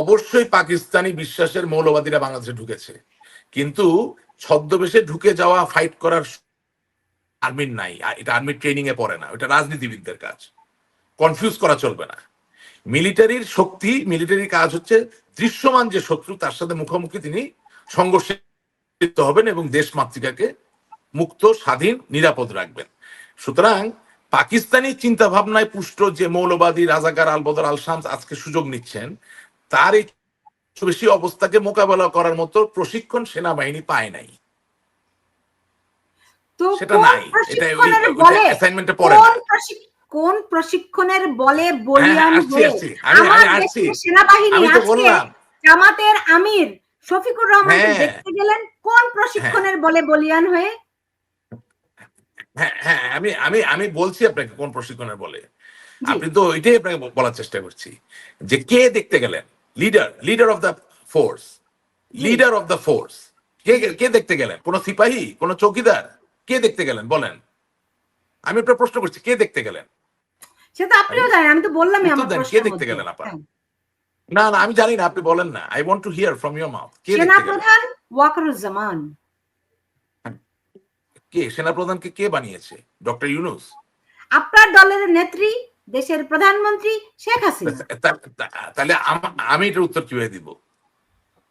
অবশ্যই পাকিস্তানি বিশ্বাসের মৌলবাদীরা বাংলাদেশে ঢুকেছে। কিন্তু ছদ্মবেশে ঢুকে যাওয়া ফাইট করার আর্মির নাই। এটা আর্মির ট্রেনিং এ পড়ে না। এটা রাজনীতিবিদদের কাজ। কনফিউজ করা চলবে না। মিলিটারির শক্তি মিলিটারির কাজ হচ্ছে দৃশ্যমান যে শত্রু, তার সাথে মুখোমুখি তিনি সংঘর্ষে হবেন এবং দেশ মাতৃকাকে মুক্ত, স্বাধীন, নিরাপদ রাখবেন। সুতরাং পাকিস্তানি চিন্তা ভাবনায় পুষ্ট যে মৌলবাদী রাজাকার আলবদর আল শামস আজকে সুযোগ নিচ্ছেন তার এই বেশি অবস্থাকে মোকাবেলা করার মতো প্রশিক্ষণ সেনাবাহিনী পায় নাই। সেটা নাই। এটা অ্যাসাইনমেন্টে পড়ে না। কোন প্রশিক্ষণের বলে বলিয়ান হ্যাঁ, হয়ে আমি- আমার আমি আসছি। দেশের সেনাবাহিনী আজকে জামাতের আমির শফিকুর রহমানকে হ্যাঁ। দেখতে গেলেন। কোন প্রশিক্ষণের বলে বলিয়ান হয়ে? হ্যাঁ হ্যাঁ আমি আমি আমি বলছি আপনাকে কোন প্রশিক্ষণের বলে। আপনি তো ওইটাই আপনাকে বলার চেষ্টা করছি যে কে দেখতে গেলেন? Leader leader of the force leader of the force কে কে দেখতে গেলেন? কোন সিপাহী? কোন চৌকিদার? কে দেখতে গেলেন? বলেন। আমি একটা প্রশ্ন করছি কে দেখতে গেলেন? সেটা আপনিও জানেন আমি তো বললামই আমার দেন, কে দেখতে গেলেন? হ্যাঁ। না না আমি জানি না আপনি বলেন না। I want to hear from your mouth কে সেনা দেখতে গেলেন? প্রধান ওয়াকারুজ্জামান। কে? সেনাপ্রধানকে কে বানিয়েছে? ডক্টর ইউনুস। আপনার দলের নেত্রী দেশের প্রধানমন্ত্রী শেখ হাসিনা। তাহলে আমি এটার উত্তর কীভাবে দিব?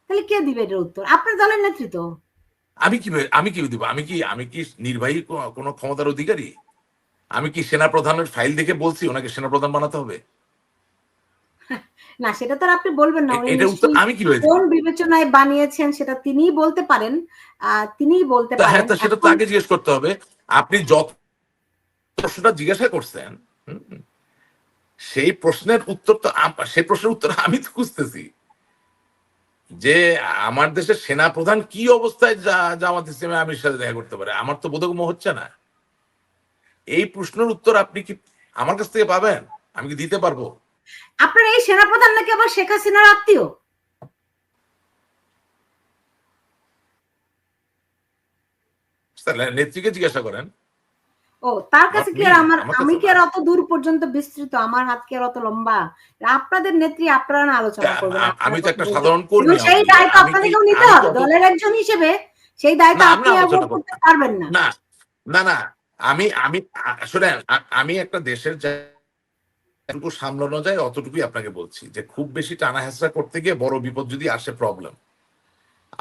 তাহলে কে দিবে এটার উত্তর? আপনার দলের নেতৃত্ব। আমি কি আমি কি দিব? আমি কি আমি কি নির্বাহী কো- কোনো ক্ষমতার অধিকারী? আমি কি সেনা প্রধানের ফাইল দেখে বলছি ওনাকে সেনা প্রধান বানাতে হবে? না সেটা তো আপনি বলবেন না। এ- এটা উত্তর আমি দিব? কোন বিবেচনায় বানিয়েছেন সেটা তিনিই বলতে পারেন। তিনিই বলতে হ্যাঁ পারেন। সেটা তো আগে জিজ্ঞেস করতে হবে। আপনি যত প্রশ্নটা জিজ্ঞাসা করছেন সেই প্রশ্নের উত্তর তো সেই প্রশ্নের উত্তর আমি তো খুঁজতেছি। যে আমার দেশের সেনা প্রধান কি অবস্থায় যা- জামাত ইসলামে আমির সাথে দেখা করতে পারে? আমার তো বোধগম্য হচ্ছে না। এই প্রশ্নের উত্তর আপনি কি আমার কাছ থেকে পাবেন? আমি কি দিতে পারব? আপনার এই সেনা প্রধান নাকি আবার শেখ হাসিনার আত্মীয়? তাহলে নেত্রীকে জিজ্ঞাসা করেন। ও তার কাছে কি আর আমার আমি কি আর অত দূর পর্যন্ত বিস্তৃত? আমার হাত কি আর অত লম্বা? আপনাদের নেত্রী আপনারা না আলোচনা করবেন আমি তো একটা সাধারণ কর্মী সেই দায়িত্ব আপনাদেরকেও নিতে হবে? দলের একজন হিসেবে সেই দায়িত্ব আপনি করতে পারবেন না। না না না আমি আমি আসলে আমি একটা দেশের যতটুকু সামলানো যায় অতটুকুই আপনাকে বলছি যে খুব বেশি টানা হেঁচড়া করতে গিয়ে বড় বিপদ যদি আসে প্রবলেম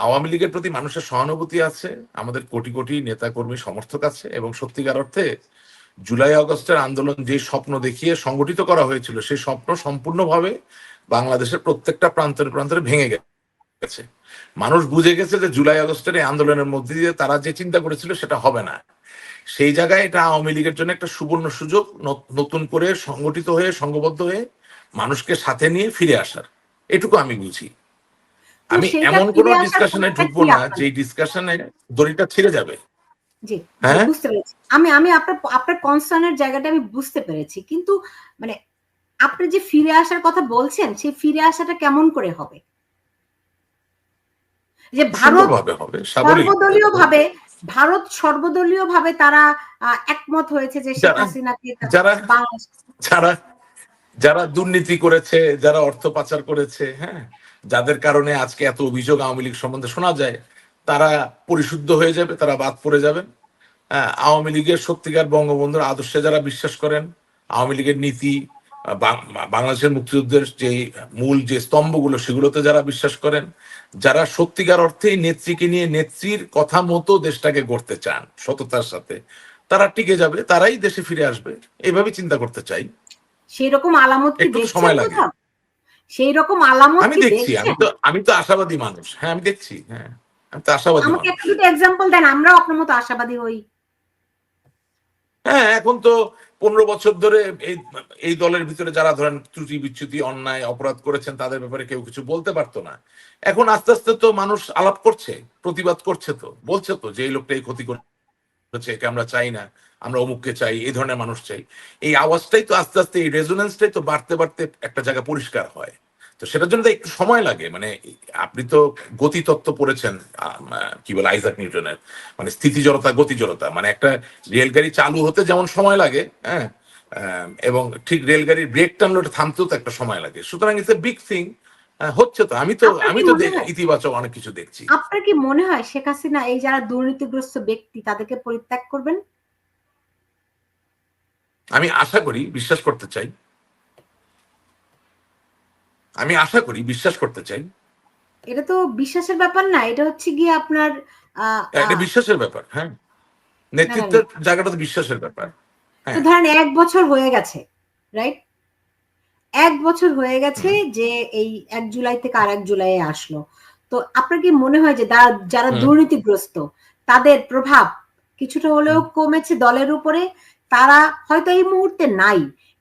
আওয়ামী লীগের প্রতি মানুষের সহানুভূতি আছে, আমাদের কোটি কোটি নেতা কর্মী সমর্থক আছে, এবং সত্যিকার অর্থে জুলাই আগস্টের আন্দোলন যে স্বপ্ন দেখিয়ে সংগঠিত করা হয়েছিল, সেই স্বপ্ন সম্পূর্ণভাবে বাংলাদেশের প্রত্যেকটা প্রান্তরে প্রান্তরে ভেঙে গেছে। মানুষ বুঝে গেছে যে জুলাই আগস্টের এই আন্দোলনের মধ্যে দিয়ে তারা যে চিন্তা করেছিল সেটা হবে না। সেই জায়গায় এটা আওয়ামী লীগের জন্য একটা সুবর্ণ সুযোগ নতুন করে সংগঠিত হয়ে, সংঘবদ্ধ হয়ে মানুষকে সাথে নিয়ে ফিরে আসার। এটুকু আমি বুঝি। আমি এমন কোন ডিসকাশনে ঢুকবো না যে ডিসকাশনে দড়িটা ছিঁড়ে যাবে। জি হ্যাঁ? বুঝতে পেরেছি। আমি আমি আপনার আপনার কনসার্নের জায়গাটা আমি বুঝতে পেরেছি। কিন্তু মানে আপনি যে ফিরে আসার কথা বলছেন সেই ফিরে আসাটা কেমন করে হবে? যে ভারত হবে সর্বদলীয় ভাবে ভারত সর্বদলীয় ভাবে তারা একমত হয়েছে যে শেখ হাসিনাকে যারা যারা যারা দুর্নীতি করেছে যারা অর্থ পাচার করেছে হ্যাঁ? যাদের কারণে আজকে এত অভিযোগ আওয়ামী লীগ সম্বন্ধে শোনা যায় তারা পরিশুদ্ধ হয়ে যাবে তারা বাদ পড়ে যাবেন। হ্যাঁ, আওয়ামী লীগের সত্যিকার বঙ্গবন্ধুর আদর্শে যারা বিশ্বাস করেন আওয়ামী লীগের নীতি বাংলাদেশের মুক্তিযুদ্ধের যে মূল যে স্তম্ভগুলো সেগুলোতে যারা বিশ্বাস করেন যারা সত্যিকার অর্থে নেত্রীকে নিয়ে নেত্রীর কথা মতো দেশটাকে গড়তে চান সততার সাথে তারা টিকে যাবে তারাই দেশে ফিরে আসবে। এইভাবে চিন্তা করতে চাই। সেই রকম আলামত একটু সময় লাগে। সেই রকম আলামত আমি দেখছি আমি তো আমি তো আশাবাদী মানুষ। হ্যাঁ আমি দেখছি হ্যাঁ আমি তো আশাবাদী আমাকে একটা দুটো এক্সাম্পল দেন আমরাও আপনার মতো আশাবাদী হই। হ্যাঁ এখন তো পনেরো বছর ধরে এই এই দলের ভিতরে যারা ধরেন ত্রুটি বিচ্যুতি অন্যায় অপরাধ করেছেন তাদের ব্যাপারে কেউ কিছু বলতে পারতো না। এখন আস্তে আস্তে তো মানুষ আলাপ করছে প্রতিবাদ করছে তো বলছে তো যে এই লোকটা এই ক্ষতি করেছে একে আমরা চাই না আমরা অমুককে চাই এই ধরনের মানুষ চাই। এই আওয়াজটাই তো আস্তে আস্তে এই রেজোনেন্সটাই তো বাড়তে বাড়তে একটা জায়গা পরিষ্কার হয়। তো সেটার জন্য তো একটু সময় লাগে। মানে আপনি তো গতিতত্ত্ব পড়েছেন কি বলে আইজাক নিউটনের। মানে স্থিতি জড়তা গতি জড়তা। মানে একটা রেলগাড়ি চালু হতে যেমন সময় লাগে হ্যাঁ এবং ঠিক রেলগাড়ির ব্রেক টানলে ওটা থামতেও তো একটা সময় লাগে। সুতরাং ইটস এ বিগ থিং হচ্ছে তো। আমি তো আমি তো দেখ- ইতিবাচক অনেক কিছু দেখছি। আপনার কি মনে হয় শেখ হাসিনা এই যারা দুর্নীতিগ্রস্ত ব্যক্তি তাদেরকে পরিত্যাগ করবেন? আমি আশা করি বিশ্বাস করতে চাই। আমি আশা করি বিশ্বাস করতে চাই। এটা তো বিশ্বাসের ব্যাপার না এটা হচ্ছে গিয়ে আপনার এটা বিশ্বাসের ব্যাপার হ্যাঁ। নেতৃত্বের জায়গাটা তো বিশ্বাসের ব্যাপার তো ধরেন এক বছর হয়ে গেছে রাইট এক বছর হয়ে গেছে যে এই এক জুলাই থেকে আর এক জুলাই আসলো। তো আপনার কি মনে হয় যে যারা দুর্নীতিগ্রস্ত তাদের প্রভাব কিছুটা হলেও কমেছে দলের উপরে? তারা হয়তো এই মুহূর্তে নাই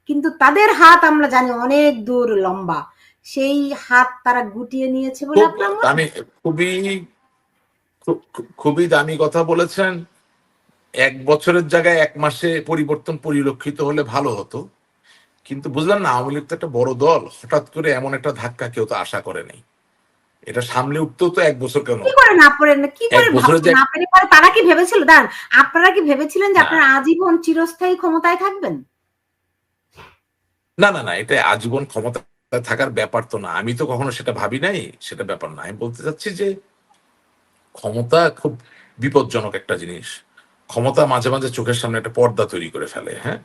কিন্তু তাদের হাত আমরা জানি অনেক দূর লম্বা। সেই হাত তারা গুটিয়ে নিয়েছে বলে আপনার মনে খুবই খুবই দামি কথা বলেছেন। এক বছরের জায়গায় এক মাসে পরিবর্তন পরিলক্ষিত হলে ভালো হতো। কিন্তু বুঝলাম না আওয়ামী লীগ তো একটা বড় দল। হঠাৎ করে এমন একটা ধাক্কা কেউ তো আশা করে নাই। এটা সামলে উঠতেও তো এক বছর কেন? তারা কি ভেবেছিল? দাঁড়ান আপনারা কি ভেবেছিলেন যে। আপনারা আজীবন চিরস্থায়ী ক্ষমতায় থাকবেন? না না না এটা আজীবন ক্ষমতা থাকার ব্যাপার তো না। আমি তো কখনো সেটা ভাবি নাই, সেটা ব্যাপার না। আমি বলতে চাচ্ছি যে ক্ষমতা খুব বিপজ্জনক একটা জিনিস। ক্ষমতা মাঝে মাঝে চোখের সামনে একটা পর্দা তৈরি করে ফেলে হ্যাঁ?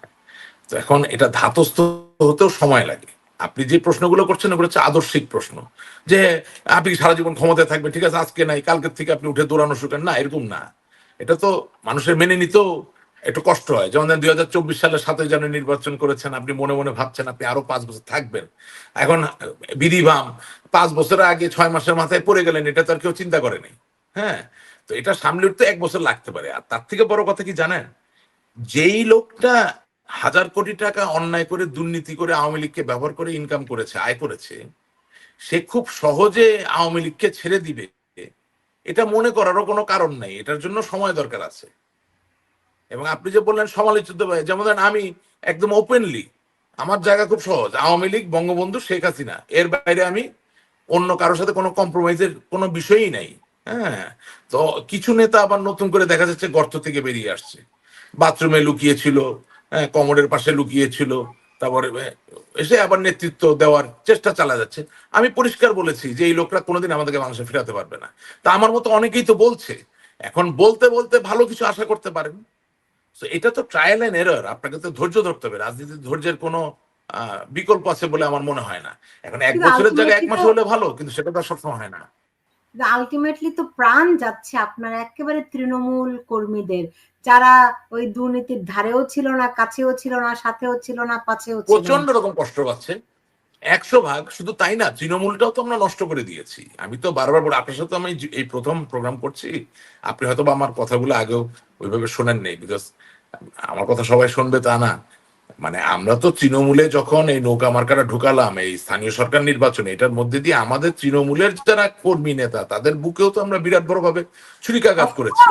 তো এখন এটা ধাতস্থ হতেও সময় লাগে। আপনি যে প্রশ্নগুলো করছেন ওগুলো হচ্ছে আদর্শিক প্রশ্ন। যে আপনি সারা জীবন ক্ষমতায় থাকবে ঠিক আছে, আজকে নাই, কালকের থেকে আপনি উঠে দৌড়ানো শুরু করেন। না, এরকম না। এটা তো মানুষের মেনে নিতেও একটু কষ্ট হয়। যেমন দুই হাজার চব্বিশ সালে সাতই জানুয়ারি নির্বাচন করেছেন, আপনি মনে মনে ভাবছেন আপনি আরও পাঁচ বছর থাকবেন। এখন বিধিবাম, পাঁচ বছরের আগে ছয় মাসের মাথায় পড়ে গেলেন, এটা তো আর কেউ চিন্তা করেনি হ্যাঁ তো এটা সামলে উঠতে এক বছর লাগতে পারে। আর তার থেকে বড় কথা কি জানেন? যেই লোকটা হাজার কোটি টাকা অন্যায় করে, দুর্নীতি করে আওয়ামী লীগকে ব্যবহার করে ইনকাম করেছে, আয় করেছে, সে খুব সহজে আওয়ামী লীগকে ছেড়ে দিবে। এটা মনে করারও কোনো কারণ নাই। এটার জন্য সময় দরকার আছে। এবং আপনি যে বললেন সমালোচিত যেমন আমি একদম ওপেনলি আমার জায়গা খুব সহজ, আওয়ামী লীগ, বঙ্গবন্ধু, শেখ হাসিনা। এর বাইরে আমি অন্য কারোর সাথে কোনো কম্প্রোমাইজের কোনো বিষয়ই নাই। হ্যাঁ তো কিছু নেতা আবার নতুন করে দেখা যাচ্ছে গর্ত থেকে বেরিয়ে আসছে। বাথরুমে লুকিয়েছিল হ্যাঁ কমরের পাশে লুকিয়েছিল, তারপরে এসে আবার নেতৃত্ব দেওয়ার চেষ্টা চালা যাচ্ছে। আমি পরিষ্কার বলেছি যে এই লোকরা কোনোদিন আমাদেরকে মানুষে ফেরাতে পারবে না। তা আমার মতো অনেকেই তো বলছে। এখন বলতে বলতে ভালো কিছু আশা করতে পারেন। তো এটা তো ট্রায়াল এন্ড এরর আপনাকে তো ধৈর্য ধরতে হবে। রাজনীতির ধৈর্যের কোনো বিকল্প আছে বলে আমার মনে হয় না। এখন এক বছরের জায়গায় এক মাস হলে ভালো কিন্তু সেটা তো সবসময় হয় না। আলটিমেটলি তো প্রাণ যাচ্ছে আপনার একেবারে তৃণমূল কর্মীদের। যারা ওই দুর্নীতির ধারেও ছিল না কাছেও ছিল না সাথেও ছিল না পাশেও ছিল প্রচণ্ড রকম কষ্ট পাচ্ছে। একশো ভাগ শুধু তাই না তৃণমূলটাও তো আমরা নষ্ট করে দিয়েছি। আমি তো বারবার বলি আপনার সাথে আমি এই প্রথম প্রোগ্রাম করছি আপনি হয়তো বা আমার কথাগুলো আগেও ওইভাবে শোনেন নেই বিকজ আমার কথা সবাই শুনবে তা না। মানে আমরা তো তৃণমূলে যখন এই নৌকা মার্কাটা ঢুকালাম এই স্থানীয় সরকার নির্বাচনে এটার মধ্যে দিয়ে আমাদের তৃণমূলের যারা কর্মী নেতা তাদের বুকেও তো আমরা বিরাট বড় ভাবে ছুরিকাঘাত করেছি।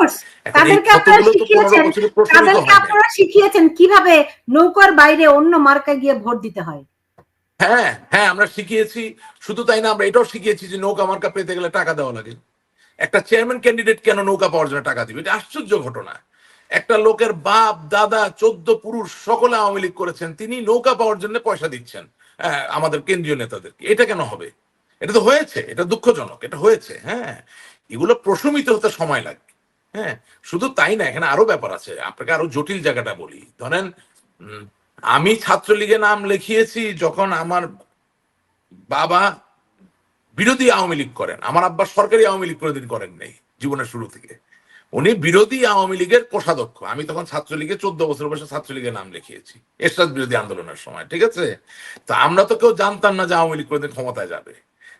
শিখিয়েছেন কীভাবে নৌকার বাইরে অন্য মার্কায় গিয়ে ভোট দিতে হয়। হ্যাঁ হ্যাঁ আমরা শিখিয়েছি। শুধু তাই না আমরা এটাও শিখিয়েছি যে নৌকা মার্কা পেতে গেলে টাকা দেওয়া লাগে। একটা চেয়ারম্যান ক্যান্ডিডেট কেন নৌকা পাওয়ার জন্য টাকা দিবে? এটা আশ্চর্য ঘটনা। একটা লোকের বাপ দাদা চোদ্দ পুরুষ সকলে আওয়ামী লীগ করেছেন তিনি নৌকা পাওয়ার জন্য পয়সা দিচ্ছেন হ্যাঁ, আমাদের কেন্দ্রীয় নেতাদেরকে। এটা কেন হবে? এটা তো হয়েছে এটা দুঃখজনক এটা হয়েছে হ্যাঁ। এগুলো প্রশমিত হতে সময় লাগবে হ্যাঁ। শুধু তাই না এখানে আরও ব্যাপার আছে। আপনাকে আরও জটিল জায়গাটা বলি। ধরেন আমি ছাত্রলীগে নাম লিখিয়েছি যখন আমার বাবা বিরোধী আওয়ামী লীগ করেন। আমার আব্বা সরকারি আওয়ামী লীগ কোনোদিন করেন নাই জীবনের শুরু থেকে। উনি বিরোধী আওয়ামী লীগের কোষাধ্যক্ষ। আমি তখন ছাত্রলীগে চোদ্দ বছর বয়সে ছাত্রলীগের নাম লিখিয়েছি। এরশাদ বিরোধী আন্দোলনের সময়, ঠিক আছে? তা আমরা তো কেউ জানতাম না যে আওয়ামী লীগ কোনোদিন ক্ষমতায় যাবে।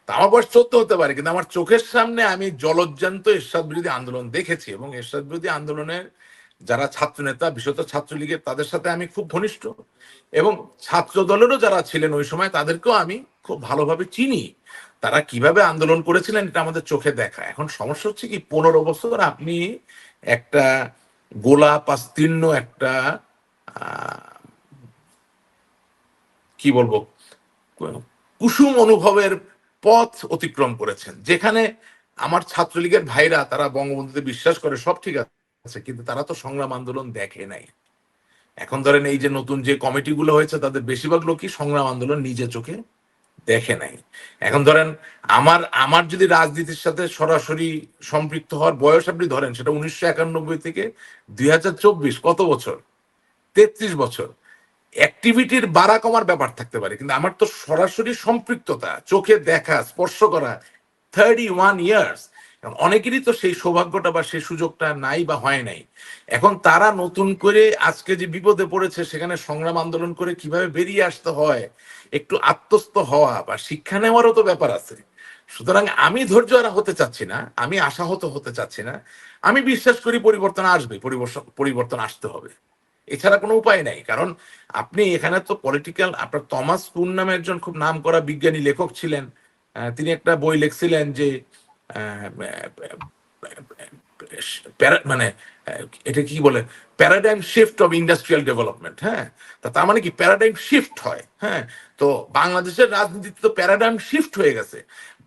তা আমার বয়স চোদ্দ হতে পারে, কিন্তু আমার চোখের সামনে আমি জলজ্জান্ত এরশাদ বিরোধী আন্দোলন দেখেছি এবং এরশাদ বিরোধী আন্দোলনের যারা ছাত্র নেতা বিশেষত ছাত্রলীগের তাদের সাথে আমি খুব ঘনিষ্ঠ এবং ছাত্র দলেরও যারা ছিলেন ওই সময় তাদেরকেও আমি খুব ভালোভাবে চিনি। তারা কীভাবে আন্দোলন করেছিলেন এটা আমাদের চোখে দেখা। এখন সমস্যা হচ্ছে কি, পনেরো বছর আপনি একটা গোলাপ আস্তীর্ণ একটা কি বলব, কুসুম অনুভবের পথ অতিক্রম করেছেন। যেখানে আমার ছাত্রলীগের ভাইরা, তারা বঙ্গবন্ধুতে বিশ্বাস করে, সব ঠিক আছে। কিন্তু তারা তো সংগ্রাম আন্দোলন দেখে নাই। এখন ধরেন এই যে নতুন যে কমিটিগুলো হয়েছে, তাদের বেশিরভাগ লোকই সংগ্রাম আন্দোলন নিজে চোখে দেখে নাই। এখন ধরেন আমার আমার যদি রাজনীতির সাথে সরাসরি সম্পৃক্ত হওয়ার বয়স আপনি ধরেন, সেটা উনিশশো একানব্বই থেকে দুই হাজার চব্বিশ, কত বছর? তেত্রিশ বছর। অ্যাক্টিভিটির বাড়া কমার ব্যাপার থাকতে পারে, কিন্তু আমার তো সরাসরি সম্পৃক্ততা, চোখে দেখা, স্পর্শ করা থার্টি ওয়ান ইয়ার্স অনেকেরই তো সেই সৌভাগ্যটা বা সেই সুযোগটা নাই বা হয় নাই। এখন তারা নতুন করে আজকে যে বিপদে পড়েছে, সেখানে সংগ্রাম আন্দোলন করে কীভাবে বেরিয়ে আসতে হয়, একটু আত্মস্থ হওয়া বা শিক্ষা নেওয়ারও তো ব্যাপার আছে। সুতরাং আমি ধৈর্য আর হতে চাচ্ছি না, আমি আশাহত হতে চাচ্ছি না। আমি বিশ্বাস করি পরিবর্তন আসবে, পরিবর্তন আসতে হবে। এছাড়া কোনো উপায় নাই, কারণ আপনি এখানে তো পলিটিক্যাল আপনার থমাস কুন নামে একজন খুব নাম করা বিজ্ঞানী লেখক ছিলেন। তিনি একটা বই লিখছিলেন যে মানে এটা কি বলে? Paradigm shift of industrial development হ্যাঁ? তা তার মানে কি? প্যারাডাইম শিফট হয় হ্যাঁ? তো বাংলাদেশের রাজনীতিতে তো প্যারাডাইম শিফট হয়ে গেছে।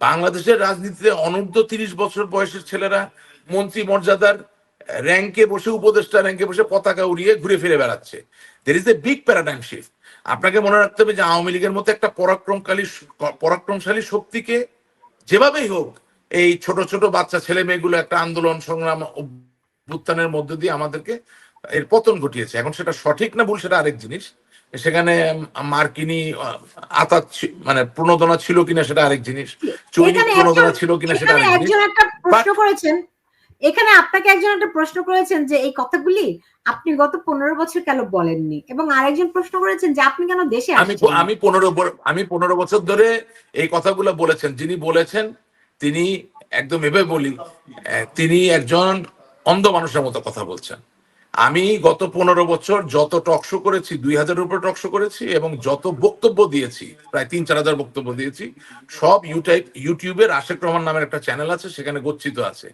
বাংলাদেশের রাজনীতিতে অনূর্ধ্ব তিরিশ বছর বয়সের ছেলেরা মন্ত্রী মর্যাদার র্যাঙ্কে বসে, উপদেষ্টা র্যাঙ্কে বসে পতাকা উড়িয়ে ঘুরে ফিরে বেড়াচ্ছে। There is a big paradigm shift আপনাকে মনে রাখতে হবে যে আওয়ামী লীগের মতো একটা পরাক্রমকালী পরাক্রমশালী শক্তিকে যেভাবেই হোক এই ছোট ছোট বাচ্চা ছেলে মেয়েগুলো একটা আন্দোলন সংগ্রাম অভ্যুত্থানের মধ্য দিয়ে আমাদেরকে এর পতন ঘটিয়েছে। এখন সেটা সঠিক না ভুল সেটা আরেক জিনিস। সেখানে মার্কিনী আতাত মানে প্রণোদনা ছিল কিনা সেটা আরেক জিনিস। চৈনিক প্রণোদনা ছিল কিনা সেটা আরেক জিনিস। প্রশ্ন করেছেন। এখানে আপনাকে একজন একটা প্রশ্ন করেছেন যে এই কথাগুলি আপনি গত পনেরো বছর কেন বলেননি? এবং আরেকজন প্রশ্ন করেছেন যে আপনি কেন দেশে আমি আমি পনেরো আমি পনেরো বছর ধরে এই কথাগুলো বলেছেন। যিনি বলেছেন তিনি একদম এভাবে বলি তিনি একজন অন্ধ মানুষের মতো কথা বলছেন। আমি গত পনেরো বছর যত টকশো করেছি, দুই হাজারের উপর টকশো করেছি এবং যত বক্তব্য দিয়েছি, প্রায় তিন চার হাজার বক্তব্য দিয়েছি, সব ইউটাইপ ইউটিউবের আশেক রহমান নামের একটা চ্যানেল আছে, সেখানে গচ্ছিত আছে।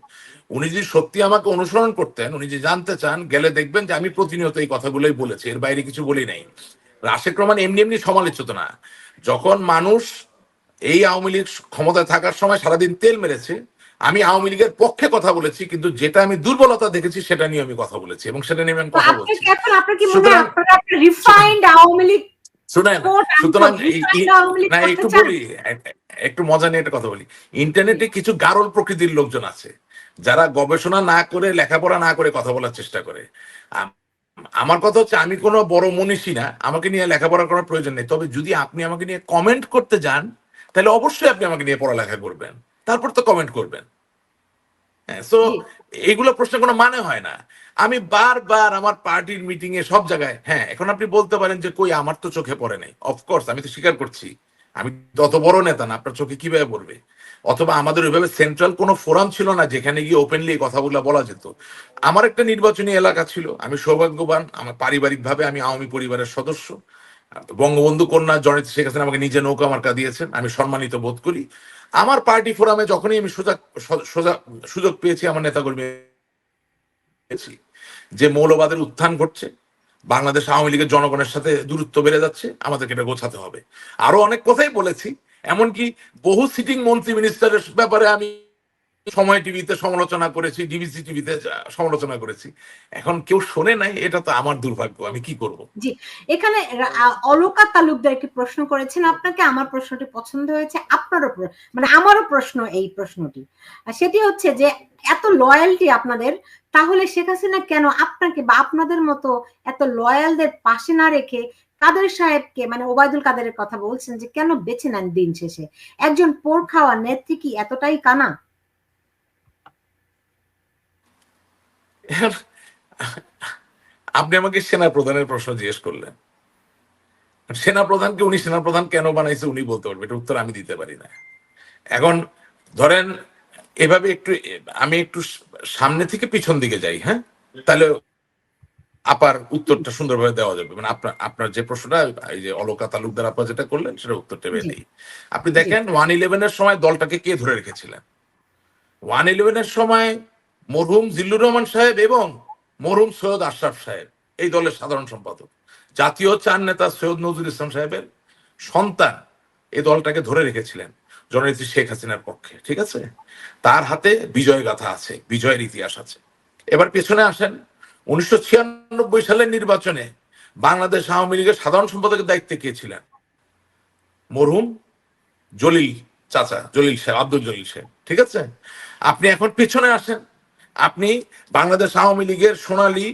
উনি যদি সত্যি আমাকে অনুসরণ করতেন, উনি যে জানতে চান, গেলে দেখবেন যে আমি প্রতিনিয়ত এই কথাগুলোই বলেছি, এর বাইরে কিছু বলি নাই। রাশেক রহমান এমনি এমনি সমালোচিত না। যখন মানুষ এই আওয়ামী লীগ ক্ষমতায় থাকার সময় সারাদিন তেল মেরেছে। আমি আওয়ামী লীগের পক্ষে কথা বলেছি কিন্তু যেটা আমি দুর্বলতা দেখেছি সেটা নিয়ে আমি কথা বলেছি এবং সেটা নিয়ে আমি কথা বলছি। একটা শুনেন সুতরাং না বলি একটু মজা নিয়ে একটা কথা বলি। ইন্টারনেটে কিছু গারল প্রকৃতির লোকজন আছে যারা গবেষণা না করে লেখাপড়া না করে কথা বলার চেষ্টা করে। আমার কথা হচ্ছে আমি কোনো বড় মনীষী না আমাকে নিয়ে লেখাপড়া করার প্রয়োজন নেই। তবে যদি আপনি আমাকে নিয়ে কমেন্ট করতে যান তাহলে অবশ্যই আপনি আমাকে নিয়ে পড়ালেখা করবেন। তারপর তো কমেন্ট করবেন। হ্যাঁ সো এগুলো প্রশ্নের কোনো মানে হয় না। আমি বারবার আমার পার্টির মিটিং এ সব জায়গায় হ্যাঁ এখন আপনি বলতে পারেন যে কই আমার তো চোখে পড়ে নাই। অফকোর্স আমি তো স্বীকার করছি। আমি তত বড় নেতা না আপনার চোখে কীভাবে পড়বে? অথবা আমাদের ওইভাবে সেন্ট্রাল কোনো ফোরাম ছিল না যেখানে গিয়ে ওপেনলি এই কথাগুলো বলা যেত। আমার একটা নির্বাচনী এলাকা ছিল আমি সৌভাগ্যবান আমার পারিবারিক ভাবে আমি আওয়ামী পরিবারের সদস্য। বঙ্গবন্ধু কন্যা জনিত শেখ হাসিনা আমাকে নিজে নৌকা মার্কা দিয়েছেন, আমি সম্মানিত বোধ করি। আমার পার্টি ফোরামে যখনই আমি সোজা সোজা সুযোগ পেয়েছি, আমার নেতাকর্মী যে মৌলবাদের উত্থান ঘটছে, বাংলাদেশ আওয়ামী লীগের জনগণের সাথে দূরত্ব বেড়ে যাচ্ছে, আমাদেরকে এটা গোছাতে হবে। আরও অনেক কথাই বলেছি, এমনকি বহু সিটিং মন্ত্রী মিনিস্টারের ব্যাপারে আমি সময় টিভিতে সমালোচনা করেছি ডিবিসি টিভিতে সমালোচনা করেছি। এখন কেউ শোনে নাই, এটা তো আমার দুর্ভাগ্য, আমি কি করব? জি, এখানে অলকা তালুকদার একটি প্রশ্ন করেছেন, আপনাকে আমার প্রশ্নটি পছন্দ হয়েছে, আপনারও মানে আমারও প্রশ্ন এই প্রশ্নটি। সেটি হচ্ছে যে, এত লয়ালটি আপনাদের, তাহলে শেখ হাসিনা কেন আপনাকে বা আপনাদের মতো এত লয়ালদের পাশে না রেখে কাদের সাহেবকে মানে ওবায়দুল কাদেরের কথা বলছেন যে, কেন বেছে নেন দিন শেষে? একজন পোর খাওয়া নেত্রী কি এতটাই কানা? আপনি আমাকে সেনা প্রধানের প্রশ্ন জিজ্ঞেস করলেন। সেনা প্রধানকে উনি সেনা প্রধান কেন বানাইছে উনি বলতে পারবে এটা উত্তর আমি দিতে পারি না। এখন ধরেন এভাবে একটু আমি একটু সামনে থেকে পিছন দিকে যাই হ্যাঁ? তাহলে আপার উত্তরটা সুন্দরভাবে দেওয়া যাবে। মানে আপনার আপনার যে প্রশ্নটা এই যে অলকা তালুকদার আপা যেটা করলেন সেটা উত্তরটা। দিই। আপনি দেখেন ওয়ান ইলেভেনের সময় দলটাকে কে ধরে রেখেছিলেন? ওয়ান ইলেভেনের সময় মরহুম জিল্লুর রহমান সাহেব এবং মরহুম সৈয়দ আশরাফ সাহেব, এই দলের সাধারণ সম্পাদক। জাতীয় চার নেতা সৈয়দ নজরুল ইসলাম সাহেবের সন্তান এই দলটাকে ধরে রেখেছিলেন জননেত্রী শেখ হাসিনার পক্ষে, ঠিক আছে? তার হাতে বিজয় গাথা আছে, বিজয়ের ইতিহাস আছে। এবার পেছনে আসেন, উনিশশো ছিয়ানব্বই সালের নির্বাচনে বাংলাদেশ আওয়ামী লীগের সাধারণ সম্পাদকের দায়িত্বে কে ছিলেন? মরহুম জলিল চাচা, জলিল সাহেব, আব্দুল জলিল সাহেব, ঠিক আছে? আপনি এখন পেছনে আসেন আপনি বাংলাদেশ আওয়ামী লীগের সোনালী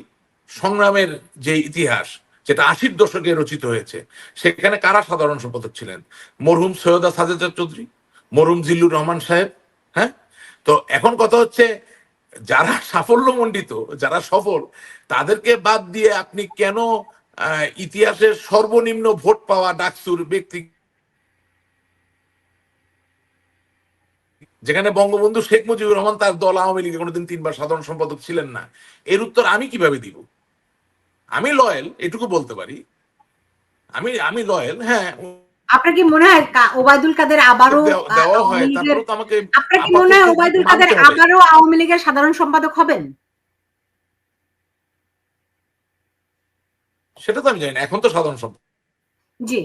সংগ্রামের যে ইতিহাস, যেটা আশির দশকে রচিত হয়েছে, সেখানে কারা সাধারণ সম্পাদক ছিলেন? মরহুম সৈয়দা সাজেদা চৌধুরী, মরহুম জিল্লুর রহমান সাহেব হ্যাঁ? তো এখন কথা হচ্ছে, যারা সাফল্যমণ্ডিত, যারা সফল, তাদেরকে বাদ দিয়ে আপনি কেন ইতিহাসের সর্বনিম্ন ভোট পাওয়া ডাকসুর ব্যক্তি যেখানে বঙ্গবন্ধু শেখ মুজিবুর রহমান তার দল আওয়ামী লীগে কোনোদিন তিনবার সাধারণ সম্পাদক ছিলেন না। এর উত্তর আমি কীভাবে দিব? আমি লয়েল এটুকু বলতে পারি। আমি আমি লয়েল হ্যাঁ। আপনার কি মনে হয় ওবায়দুল কাদের আবারও আপনার কি মনে হয় ওবায়দুল কাদের আবারও আওয়ামী লীগের সাধারণ সম্পাদক হবেন? সেটা তো আমি জানি না এখন তো সাধারণ সম্পাদক। জি।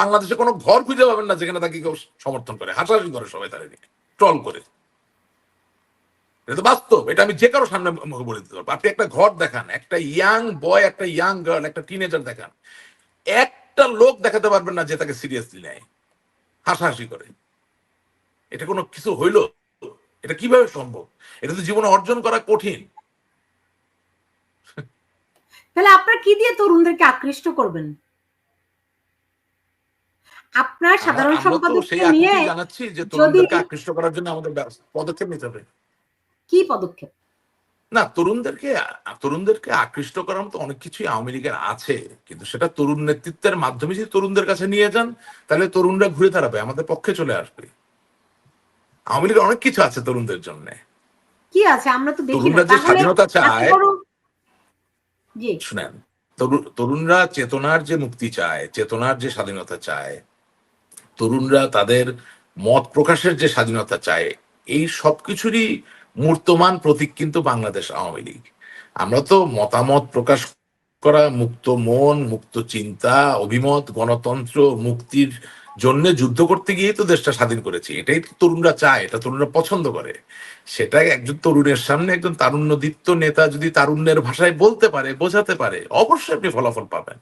বাংলাদেশে কোনো ঘর খুঁজে পাবেন না যেখানে তাকে কেউ সমর্থন করে। হাসাহাসি করে সবাই তারা ট্রল করে। এটা তো বাস্তব। এটা আমি যে কারও সামনে মুখে বলে দিতে পারব। আপনি একটা ঘর দেখান, একটা ইয়াং বয়, একটা ইয়াং গার্ল, একটা টিনেজার দেখান। একটা লোক দেখাতে পারবেন না যে তাকে সিরিয়াসলি নেয়। হাসাহাসি করে। এটা কোনো কিছু হইল? এটা কীভাবে সম্ভব? এটা তো জীবনে অর্জন করা কঠিন। তাহলে আপনারা কি দিয়ে তরুণদেরকে আকৃষ্ট করবেন? আপনার সাধারণ সম্পাদককে নিয়ে জানাচ্ছি যে তরুণদেরকে আকৃষ্ট করার জন্য আমাদের পদক্ষেপ নিতে হবে। কি পদক্ষেপ? না তরুণদেরকে তরুণদেরকে আকৃষ্ট করার মতো অনেক কিছুই আওয়ামী লীগের আছে কিন্তু সেটা তরুণ নেতৃত্বের মাধ্যমে যদি তরুণদের কাছে নিয়ে যান তাহলে তরুণরা ঘুরে দাঁড়াবে আমাদের পক্ষে চলে আসবে। আওয়ামী লীগের অনেক কিছু আছে তরুণদের জন্য। কি আছে? আমরা তো দেখি না। তরুণরা যে তাহলে স্বাধীনতা চায় জি। শুনেন তরুণরা চেতনার যে মুক্তি চায় চেতনার যে স্বাধীনতা চায় তরুণরা তাদের মত প্রকাশের যে স্বাধীনতা চায়, এই সবকিছুরই মূর্তমান প্রতীক কিন্তু বাংলাদেশ আওয়ামী লীগ। আমরা তো মতামত প্রকাশ করা, মুক্ত মন, মুক্ত চিন্তা, অভিমত, গণতন্ত্র, মুক্তির জন্য যুদ্ধ করতে গিয়ে তো দেশটা স্বাধীন করেছি। এটাই তো তরুণরা চায়, এটা তরুণরা পছন্দ করে। সেটা একজন তরুণের সামনে একজন তারুণ্যদীপ্ত নেতা যদি তারুণ্যের ভাষায় বলতে পারে, বোঝাতে পারে, অবশ্যই আপনি ফলাফল পাবেন।